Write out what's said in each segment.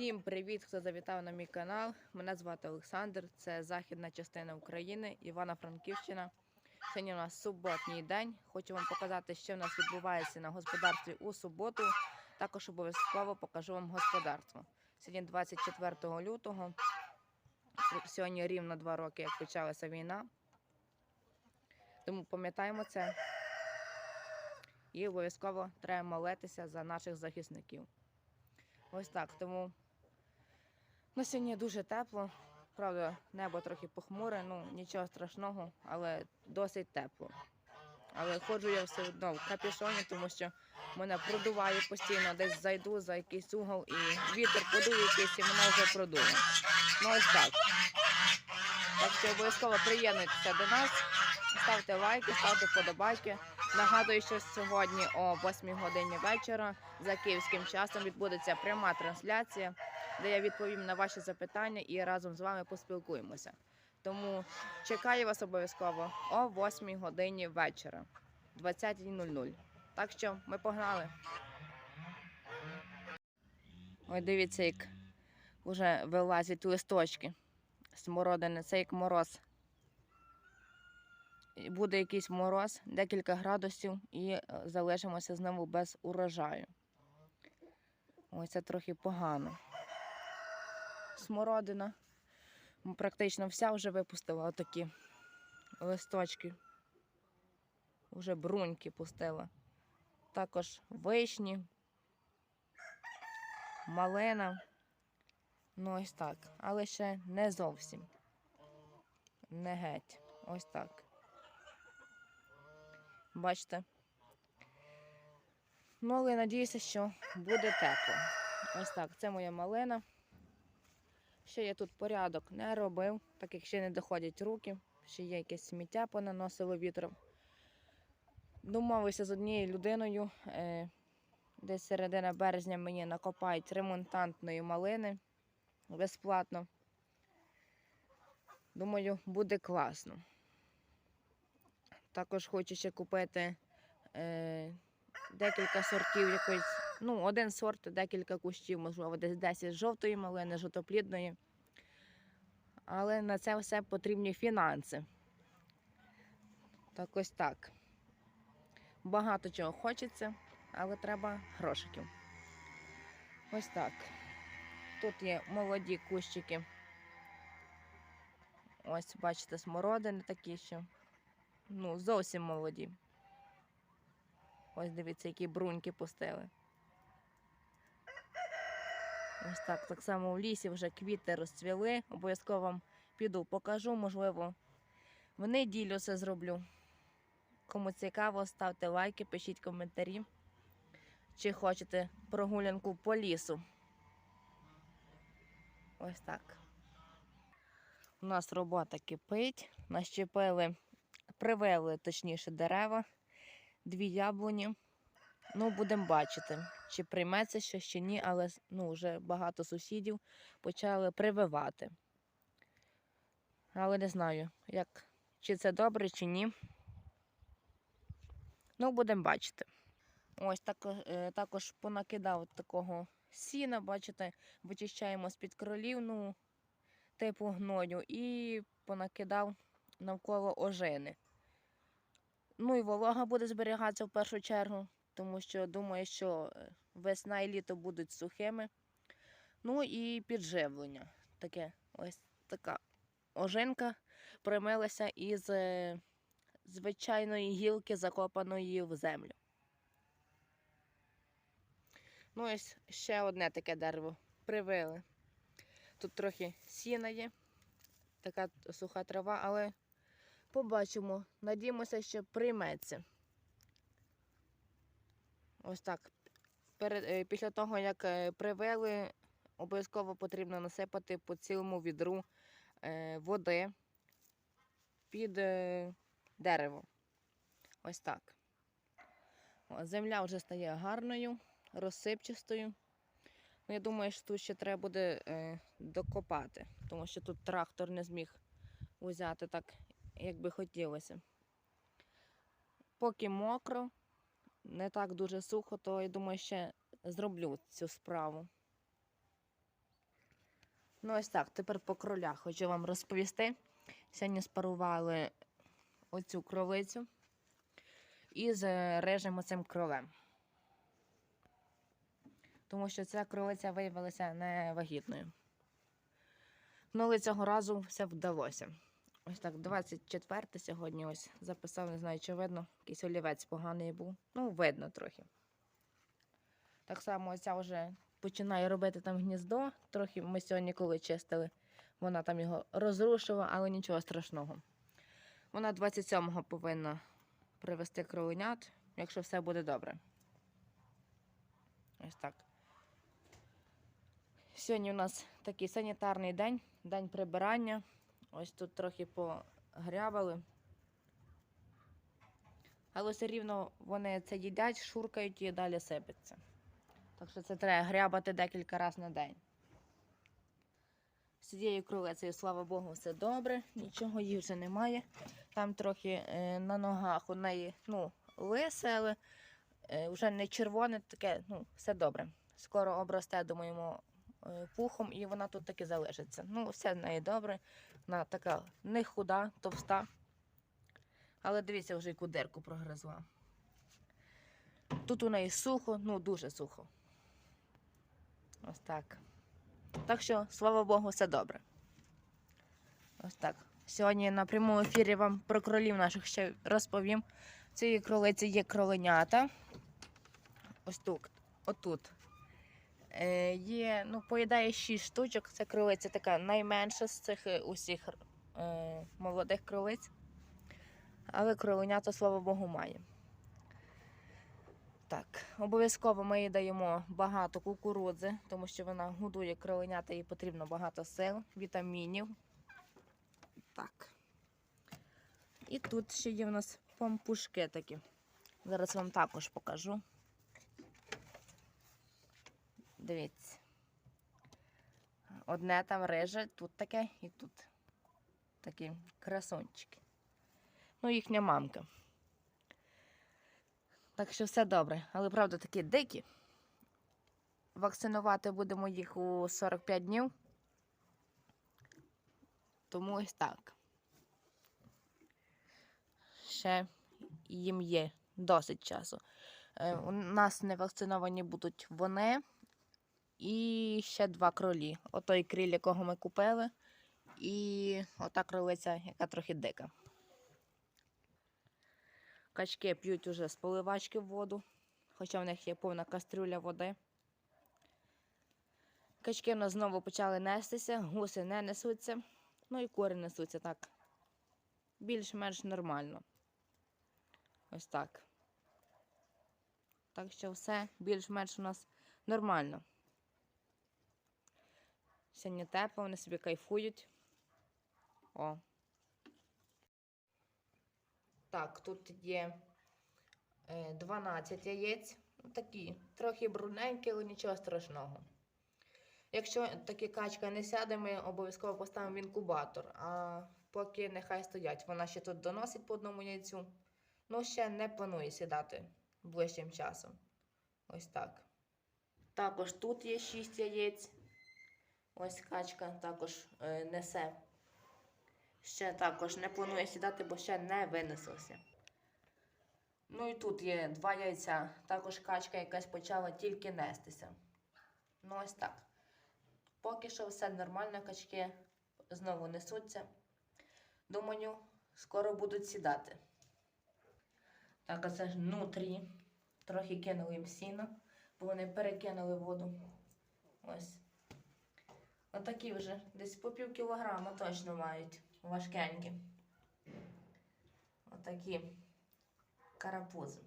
Всім привіт, хто завітав на мій канал. Мене звати Олександр. Це західна частина України, Івано-Франківщина. Сьогодні у нас суботній день. Хочу вам показати, що в нас відбувається на господарстві у суботу. Також обов'язково покажу вам господарство. Сьогодні 24 лютого. Сьогодні рівно два роки, як почалася війна. Тому пам'ятаємо це. І обов'язково треба молитися за наших захисників. Ось так. Тому на сьогодні дуже тепло. Правда, небо трохи похмуре, ну нічого страшного, але досить тепло. Але ходжу я все одно в капюшоні, тому що мене продуває постійно, десь зайду за якийсь угол і вітер подує якийсь і мене вже продує. Ну ось так. Так що обов'язково приєднуйтеся до нас, ставте лайки, ставте вподобайки. Нагадую, що сьогодні о 8 годині вечора за київським часом відбудеться пряма трансляція, де я відповім на ваші запитання і разом з вами поспілкуємося. Тому чекаю вас обов'язково о 8 годині вечора, 20.00. Так що ми погнали. Ой, дивіться, як вже вилазять листочки смородини. Це як мороз. Буде якийсь мороз, декілька градусів, і е, залишимося знову без урожаю. Ось це трохи погано. Смородина. Практично вся вже випустила отакі листочки. Вже бруньки пустила. Також вишні, малина. Ну, ось так. Але ще не зовсім. Не геть. Ось так. Бачите? Ну, але надіюся, що буде тепло. Ось так, це моя малина. Ще я тут порядок не робив, так як ще не доходять руки, ще є якесь сміття понаносило вітром. Домовився з однією людиною. Е, десь середина березня мені накопають ремонтантної малини безплатно. Думаю, буде класно. Також хочу ще купити е, декілька сортів якоїсь, ну, один сорт, декілька кущів, можливо, десь 10 жовтої малини, жовтоплідної. Але на це все потрібні фінанси. Так ось так. Багато чого хочеться, але треба грошиків. Ось так. Тут є молоді кущики. Ось, бачите, смородини такі що. Ну, зовсім молоді. Ось дивіться, які бруньки пустили. Ось так, так само в лісі вже квіти розцвіли. Обов'язково вам піду покажу, можливо, в неділю це зроблю. Кому цікаво, ставте лайки, пишіть коментарі, чи хочете прогулянку по лісу. Ось так. У нас робота кипить. Нащепили, привели, точніше, дерева, дві яблуні. Ну, будемо бачити, чи прийметься чи ні, але ну, вже багато сусідів почали прививати. Але не знаю, як, чи це добре, чи ні. Ну, будемо бачити. Ось так, е, також понакидав такого сіна, бачите, вичищаємо з-під кролів, ну, типу гною, і понакидав навколо ожини. Ну і волога буде зберігатися в першу чергу, тому що думаю, що е, весна і літо будуть сухими. Ну і підживлення. Таке ось така ожинка примилася із е, звичайної гілки, закопаної в землю. Ну, ось ще одне таке дерево привили. Тут трохи сіна є, така суха трава, але побачимо. Надіємося, що прийметься. Ось так. Перед, е, після того, як е, привели, обов'язково потрібно насипати по цілому відру е, води під дерево. Ось так. Земля вже стає гарною розсипчастою. Ну, я думаю, що тут ще треба буде докопати, тому що тут трактор не зміг взяти так, як би хотілося. Поки мокро, не так дуже сухо, то я думаю, ще зроблю цю справу. Ну, ось так, тепер по кролях хочу вам розповісти. Сьогодні спарували оцю кролицю із е, рижим оцим кролем. Тому що ця кролиця виявилася невагітною. Ну, але цього разу все вдалося. Ось так, 24 сьогодні ось записав, не знаю, чи видно. Якийсь олівець поганий був. Ну, видно трохи. Так само оця вже починає робити там гніздо. Трохи ми сьогодні, коли чистили, вона там його розрушила, але нічого страшного. Вона 27-го повинна привезти кроленят, якщо все буде добре. Ось так. Сьогодні у нас такий санітарний день, день прибирання. Ось тут трохи погрябали. Але все рівно вони це їдять, шуркають і далі сипеться. Так що це треба грябати декілька разів на день. З цією кролицею, слава Богу, все добре, нічого їй вже немає. Там трохи е, на ногах у неї ну, лисе, але е, вже не червоне, таке, ну, все добре. Скоро обросте, думаємо, е, пухом, і вона тут таки залишиться. Ну, все в неї добре. Вона така не худа, товста. Але дивіться, вже яку дирку прогризла. Тут у неї сухо, ну дуже сухо. Ось так. Так що, слава Богу, все добре. Ось так. Сьогодні на прямому ефірі вам про кролів наших ще розповім. Цій кролиці є кроленята. Ось тут. Отут. Е, є, ну, поїдає 6 штучок. Це кролиця така найменша з цих е, усіх е, молодих кролиць. Але кроленята, слава Богу, має. Так, обов'язково ми їй даємо багато кукурудзи, тому що вона годує кроленята, їй потрібно багато сил, вітамінів. Так. І тут ще є в нас пампушки такі. Зараз вам також покажу. Дивіться. Одне там реже, тут таке і тут такі красончики. Ну, їхня мамка. Так що все добре. Але правда такі дикі. Вакцинувати будемо їх у 45 днів. Тому ось так. Ще їм є досить часу. Е, У нас не вакциновані будуть вони і ще два кролі. Отой кріль, якого ми купили, і ота кролиця, яка трохи дика. Качки п'ють уже з поливачки воду, хоча в них є повна кастрюля води. Качки в нас знову почали нестися, гуси не несуться, ну і кури несуться так. Більш-менш нормально. Ось так. Так що все більш-менш у нас нормально. Сьогодні тепло, вони собі кайфують. О. Так, тут є е, 12 яєць. Ну, Такі, трохи брудненькі, але нічого страшного. Якщо таки качка не сяде, ми обов'язково поставимо в інкубатор. А поки нехай стоять. Вона ще тут доносить по одному яйцю. Ну, ще не планує сідати ближчим часом. Ось так. Також тут є 6 яєць. Ось качка також е, несе. Ще також не планує сідати, бо ще не винеслося. Ну і тут є два яйця. Також качка якась почала тільки нестися. Ну ось так. Поки що все нормально, качки знову несуться. Думаю, скоро будуть сідати. Так, а це ж нутрі. Трохи кинули їм сіно, бо вони перекинули воду. Ось. Отакі вже десь по пів кілограма точно мають. Важкенькі. Отакі карапузи.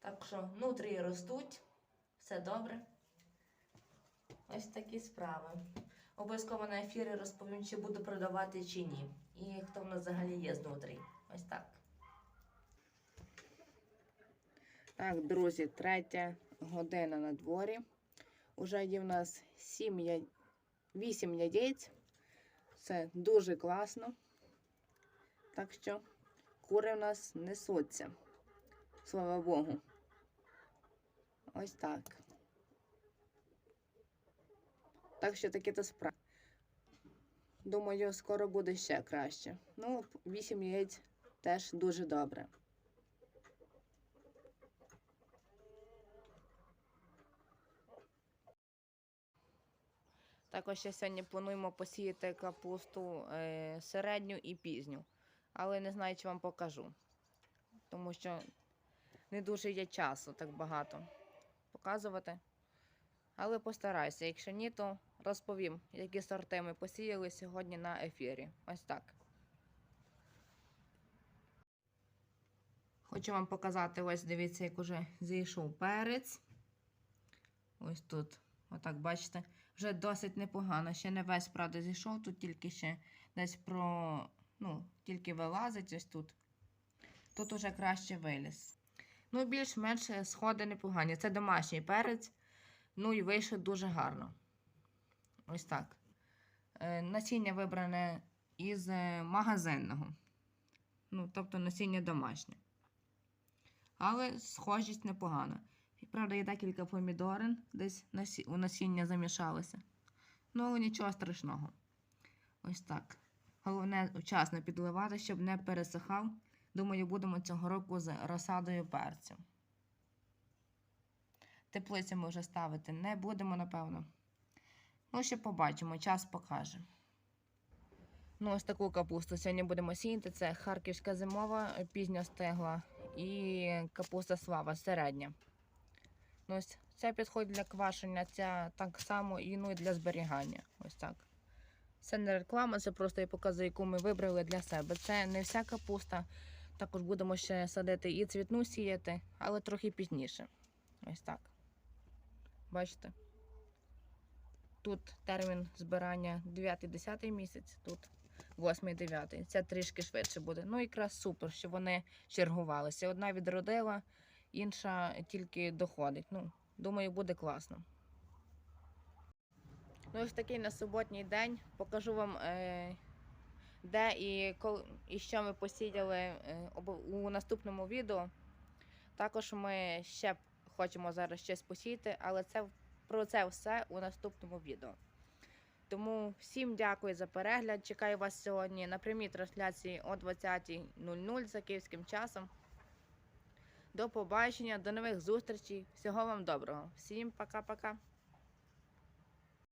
Так що нутрії ростуть, все добре. Ось такі справи. Обов'язково на ефірі розповім, чи буду продавати чи ні. І хто в нас взагалі є з нутрій. Ось так. Так, друзі, третя година на дворі. Уже є в нас 7 я... 8 яєць. Це дуже класно. Так що кури в нас несуться. Слава Богу. Ось так. Так що таке то справа. думаю, скоро буде ще краще. Ну, 8 яєць теж дуже добре. Також ще сьогодні плануємо посіяти капусту е, середню і пізню, але не знаю, чи вам покажу, тому що не дуже є часу так багато показувати. Але постараюся. Якщо ні, то розповім, які сорти ми посіяли сьогодні на ефірі. Ось так. Хочу вам показати, ось дивіться, як уже зійшов перець. Ось тут. Отак, бачите, вже досить непогано. Ще не весь, правда, зійшов, тут тільки ще десь про. Ну, тільки вилазить ось тут. Тут уже краще виліз. Ну, більш-менш сходи непогані. Це домашній перець. Ну і вийшов дуже гарно. Ось так. Е, насіння вибране із е, магазинного. Ну, тобто насіння домашнє. Але схожість непогана. Правда, є декілька помідорин, десь у насіння замішалося. Ну, але нічого страшного. Ось так. Головне вчасно підливати, щоб не пересихав. Думаю, будемо цього року з розсадою перцю. Теплицю ми вже ставити не будемо, напевно. Ну, ще побачимо, час покаже. Ну, ось таку капусту сьогодні будемо сіяти. Це харківська зимова, пізня стегла і капуста слава середня. Ну, ось це підходить для квашення, ця так само і ну, і для зберігання. Ось так. Це не реклама, це просто я показую, яку ми вибрали для себе. Це не вся капуста. Також будемо ще садити і цвітну сіяти, але трохи пізніше. Ось так. Бачите? Тут термін збирання 9-10 місяць, тут 8-9. Це трішки швидше буде. Ну, якраз супер, що вони чергувалися. Одна відродила, інша тільки доходить. Ну, думаю, буде класно. Ну, ось такий на суботній день. Покажу вам, е, де і, кол- і що ми посіяли е, у наступному відео. Також ми ще хочемо зараз щось посіяти, але це про це все у наступному відео. Тому всім дякую за перегляд. Чекаю вас сьогодні на прямій трансляції о 20.00 за київським часом. До побачення, до нових зустрічей. Всього вам доброго. Всім пока-пока.